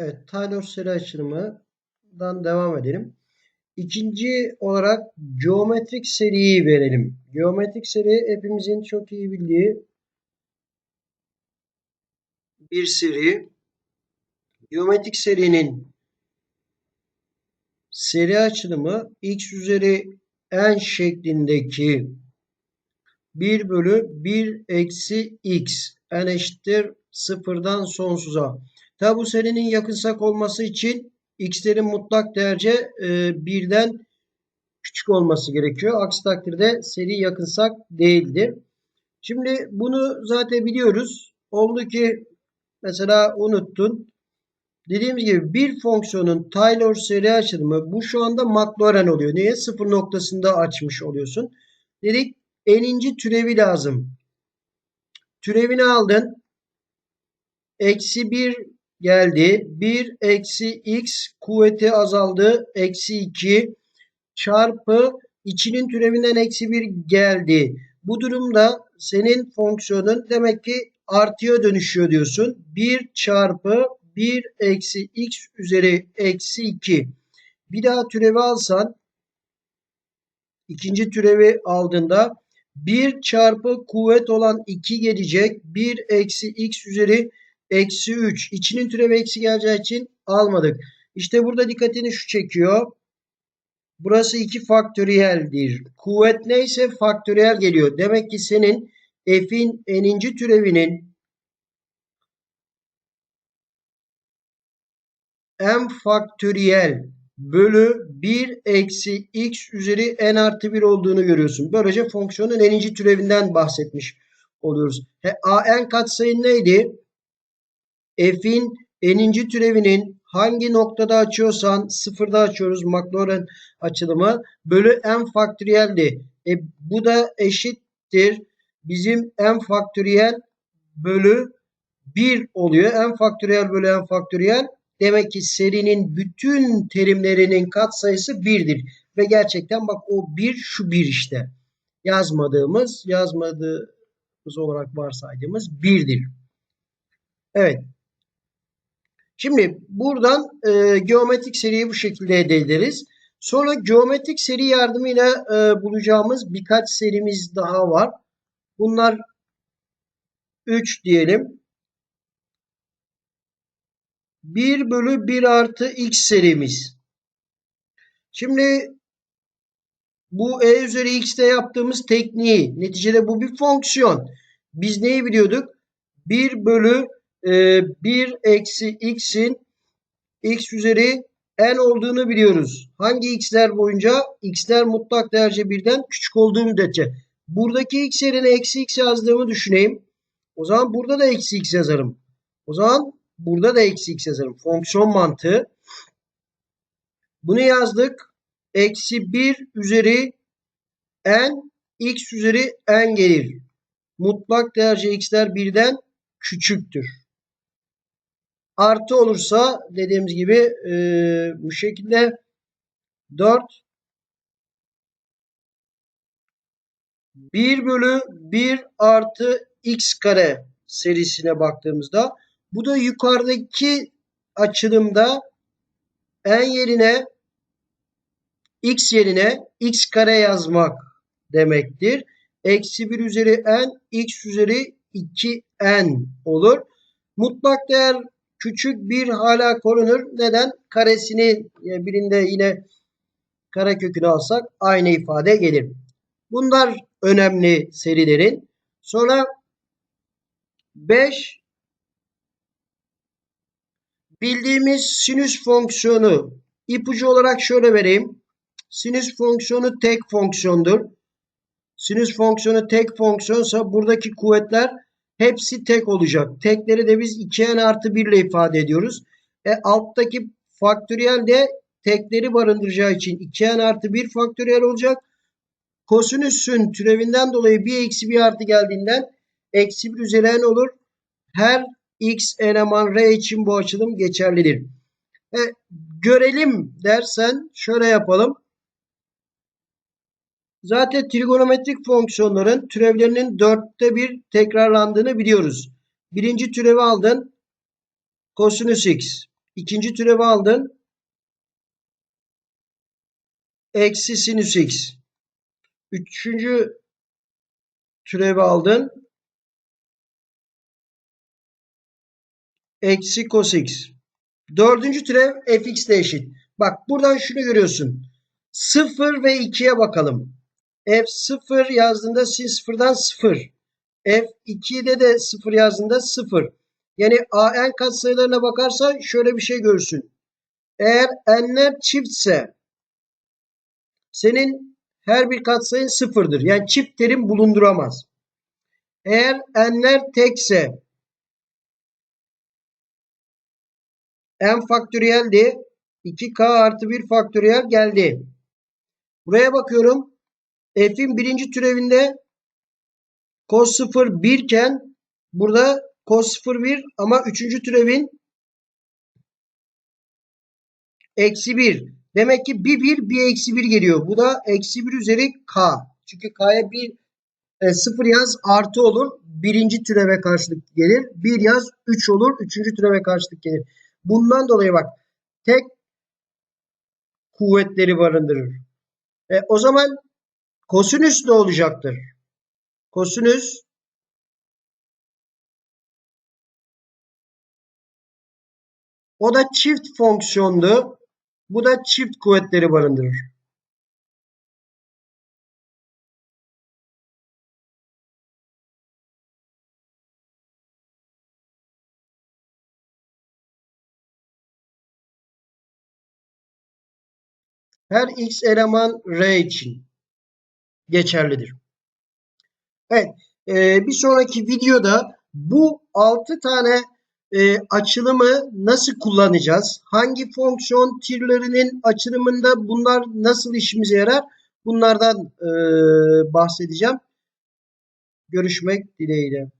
Evet, Taylor seri açılımından devam edelim. İkinci olarak geometrik seriyi verelim. Geometrik seri hepimizin çok iyi bildiği bir seri. Geometrik serinin seri açılımı x üzeri n şeklindeki 1 bölü 1 eksi x n eşittir sıfırdan sonsuza. Tabi bu serinin yakınsak olması için x'lerin mutlak değerce e, birden küçük olması gerekiyor. Aksi takdirde seri yakınsak değildir. Şimdi bunu zaten biliyoruz. Oldu ki mesela unuttun. Dediğimiz gibi bir fonksiyonun Taylor seri açılımı bu şu anda Maclaurin oluyor. Niye? Sıfır noktasında açmış oluyorsun. Dedik eninci türevi lazım. Türevini aldın. Eksi 1 geldi. 1 eksi x kuvveti azaldı. Eksi 2 çarpı içinin türevinden eksi 1 geldi. Bu durumda senin fonksiyonun demek ki artıya dönüşüyor diyorsun. 1 çarpı 1 eksi x üzeri eksi 2. Bir daha türevi alsan ikinci türevi aldığında 1 çarpı kuvvet olan 2 gelecek. 1 eksi x üzeri eksi 3. İçinin türevi eksi geleceği için almadık. İşte burada dikkatini şu çekiyor. Burası 2 faktöriyeldir. Kuvvet neyse faktöriyel geliyor. Demek ki senin f'in n'inci türevinin m faktöriyel bölü 1 eksi x üzeri n artı 1 olduğunu görüyorsun. Böylece fonksiyonun n'inci türevinden bahsetmiş oluyoruz. He, a n katsayın neydi? F'in n'inci türevinin hangi noktada açıyorsan sıfırda açıyoruz Maclaurin açılımı bölü n faktöriyeldi. E, bu da eşittir bizim n faktöriyel bölü 1 oluyor. n faktöriyel bölü n faktöriyel demek ki serinin bütün terimlerinin katsayısı 1'dir. Ve gerçekten bak o 1 şu 1 işte. Yazmadığımız, yazmadığımız olarak varsaydığımız 1'dir. Evet. Şimdi buradan e, geometrik seriyi bu şekilde elde ederiz. Sonra geometrik seri yardımıyla e, bulacağımız birkaç serimiz daha var. Bunlar 3 diyelim. 1 bölü 1 artı x serimiz. Şimdi bu e üzeri x'te yaptığımız tekniği neticede bu bir fonksiyon. Biz neyi biliyorduk? 1 bölü e, 1 eksi x'in x üzeri n olduğunu biliyoruz. Hangi x'ler boyunca? x'ler mutlak değerce birden küçük olduğu müddetçe. Buradaki x yerine eksi x yazdığımı düşüneyim. O zaman burada da eksi x yazarım. O zaman burada da eksi x yazarım. Fonksiyon mantığı. Bunu yazdık. Eksi 1 üzeri n x üzeri n gelir. Mutlak değerce x'ler birden küçüktür. Artı olursa dediğimiz gibi e, bu şekilde 4 1 bölü 1 artı x kare serisine baktığımızda bu da yukarıdaki açılımda n yerine x yerine x kare yazmak demektir. Eksi 1 üzeri n x üzeri 2n olur. Mutlak değer küçük bir hala korunur. Neden? Karesini birinde yine kare kökünü alsak aynı ifade gelir. Bunlar önemli serilerin. Sonra 5 bildiğimiz sinüs fonksiyonu ipucu olarak şöyle vereyim. Sinüs fonksiyonu tek fonksiyondur. Sinüs fonksiyonu tek fonksiyonsa buradaki kuvvetler hepsi tek olacak. Tekleri de biz 2n artı 1 ile ifade ediyoruz. E, alttaki faktöriyel de tekleri barındıracağı için 2n artı 1 faktöriyel olacak. Kosinüsün türevinden dolayı bir eksi bir artı geldiğinden eksi 1 üzeri n olur. Her x eleman r için bu açılım geçerlidir. E, görelim dersen şöyle yapalım. Zaten trigonometrik fonksiyonların türevlerinin dörtte bir tekrarlandığını biliyoruz. Birinci türevi aldın. Kosinüs x. İkinci türevi aldın. Eksi sinüs x. Üçüncü türevi aldın. Eksi cos x. Dördüncü türev fx de eşit. Bak buradan şunu görüyorsun. 0 ve 2'ye bakalım. F0 yazdığında sin 0'dan 0. f2'de de 0 yazdığında 0. Yani an katsayılarına bakarsan şöyle bir şey görürsün. Eğer n'ler çiftse senin her bir katsayın sıfırdır. Yani çift terim bulunduramaz. Eğer n'ler tekse n faktöriyeldi. 2k artı 1 faktöriyel geldi. Buraya bakıyorum. F'in birinci türevinde cos 0 1 iken burada cos 0 1 ama üçüncü türevin eksi 1. Demek ki bir 1 bir eksi 1 geliyor. Bu da eksi 1 üzeri k. Çünkü k'ya 1 e, 0 yaz artı olur. Birinci türeve karşılık gelir. 1 yaz 3 olur. Üçüncü türeve karşılık gelir. Bundan dolayı bak tek kuvvetleri barındırır. E, o zaman kosinüs ne olacaktır? Kosinüs o da çift fonksiyonlu. Bu da çift kuvvetleri barındırır. her x eleman R için geçerlidir. Evet. E, bir sonraki videoda bu 6 tane e, açılımı nasıl kullanacağız? Hangi fonksiyon türlerinin açılımında bunlar nasıl işimize yarar? Bunlardan e, bahsedeceğim. Görüşmek dileğiyle.